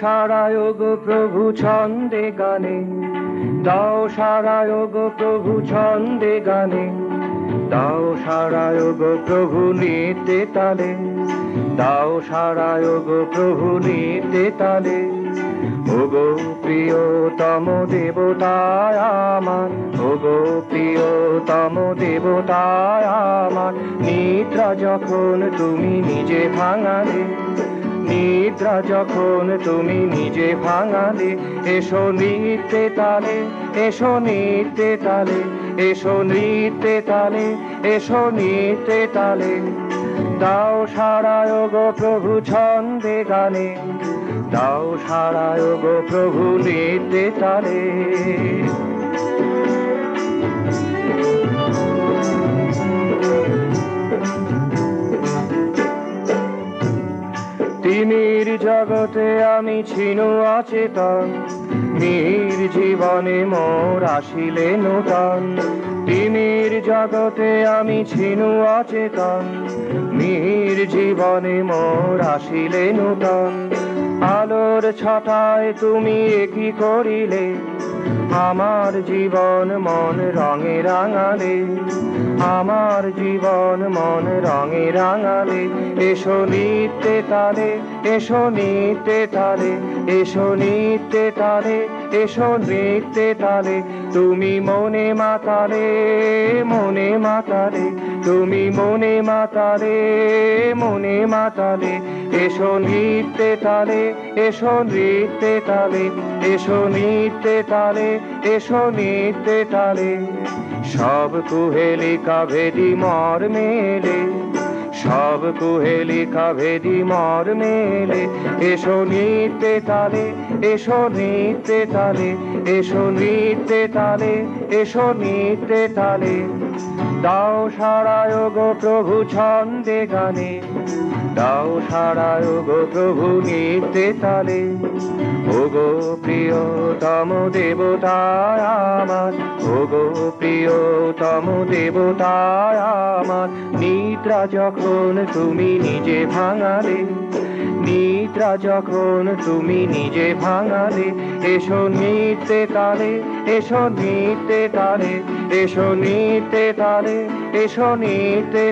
সারায় গো প্রভু ছন্দে গানে, দাও সারায় গো প্রভু ছন্দে গানে, দাও সারায় গো প্রভু নিতে তালে, দাও সারায় গো প্রভু নিতে তালে। ওগো প্রিয়তম দেবতায় আমার, ওগো প্রিয়তম দেবতায় আমার, নিদ্রা যখন তুমি নিজে ভাঙালে নিদ্রা যখন তুমি নিজে ভাঙালে, এসো নৃত্যে তালে, এসো নৃত্যে তালে, এসো নৃত্যে তালে, এসো নৃত্যে তালে। দাও সারায় গো প্রভু ছন্দে গানে, দাও সারায় গো প্রভু নৃত্যে তালে। তিমির জগতে আমি ছিনু অচেতন। মিহির জীবনে মোর আসিলে নূতন। তিমির জগতে আমি ছিনু অচেতন। মিহির জীবনে মোর আসিলে নূতন। আলোর ছটায় তুমি কি করিলে? আমার জীবন মন রঙে রাঙালে, আমার জীবন মন রঙে রাঙালে, এসো নিত্যে তারে এসো নিত্যে তারে এসো নিত্যে তারে এসো নৃত্যে তালে, তুমি মনে মাতারে মনে মাতারে তুমি মনে মাতারে মনে মাতারে এসো নৃত্যে তারে এসো নৃত্যে তালে, এসো নৃত্যে তালে, এসো নৃত্যে তালে। সব কুহেলিকা ভেদি মর মেলে। সব কুহেলিকা ভেদি মর মেলে। এসো নৃত্যে তালে, এসো নিতে তালে, এসো নৃত্যে তালে, এসো নৃত্যে তালে। দাও সারায় গো প্রভু ছন্দে গানে। দাও সারায় গো প্রভু নৃত্যে তালে। ও গো প্রিয়তম দেবতায় আমার, ও গো প্রিয়তম দেবতায় আমার। নিদ্রা যখন তুমি নিজে ভাঙালে, নিদ্রা যখন তুমি নিজে ভাঙালে, এসো নিতে তালে, এসো নিতে তালে, এসো নিতে তালে, এসো নিতে